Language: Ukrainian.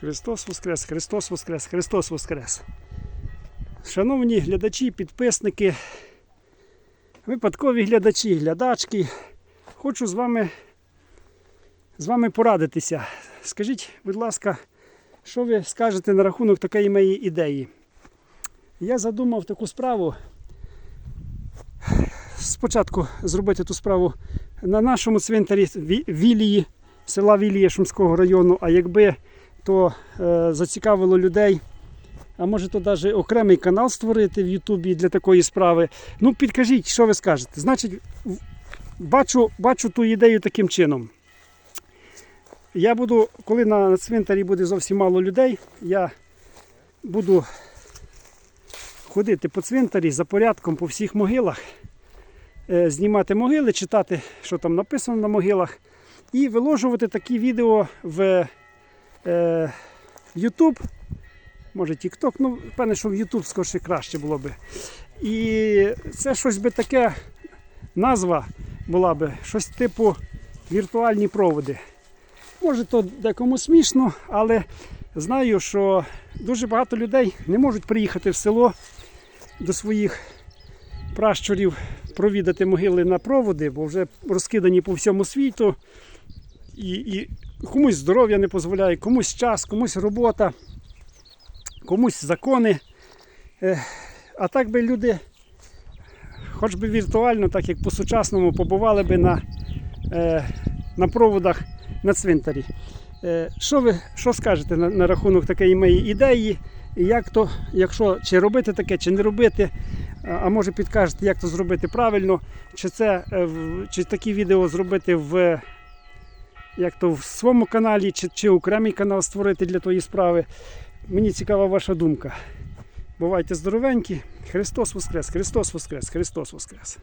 Христос Воскрес, Христос Воскрес, Христос Воскрес. Шановні глядачі, підписники, випадкові глядачі, глядачки, хочу з вами, з вами порадитися. Скажіть, будь ласка, що ви скажете на рахунок такої моєї ідеї? Я задумав таку справу. Спочатку зробити ту справу на нашому цвинтарі Ві- Вілії, села Вілія Шумського району, а якби то е, зацікавило людей. А може то навіть окремий канал створити в Ютубі для такої справи. Ну, підкажіть, що ви скажете. Значить, бачу, бачу ту ідею таким чином. Я буду, коли на цвинтарі буде зовсім мало людей, я буду ходити по цвинтарі за порядком по всіх могилах, е, знімати могили, читати, що там написано на могилах, і виложувати такі відео в е, YouTube, може TikTok, ну, певне, що в YouTube скорше краще було би. І це щось би таке назва була би, щось типу віртуальні проводи. Може, то декому смішно, але знаю, що дуже багато людей не можуть приїхати в село до своїх пращурів провідати могили на проводи, бо вже розкидані по всьому світу. І, і комусь здоров'я не дозволяє, комусь час, комусь робота, комусь закони. Е, А так би люди, хоч би віртуально, так як по-сучасному, побували би на, е, на проводах на цвинтарі. Е, Що ви що скажете на, на рахунок такої моєї ідеї? Як то, якщо чи робити таке, чи не робити, а може підкажете, як то зробити правильно, чи це чи такі відео зробити в як то в своєму каналі, чи, чи окремий канал створити для тої справи. Мені цікава ваша думка. Бувайте здоровенькі. Христос Воскрес, Христос Воскрес, Христос Воскрес.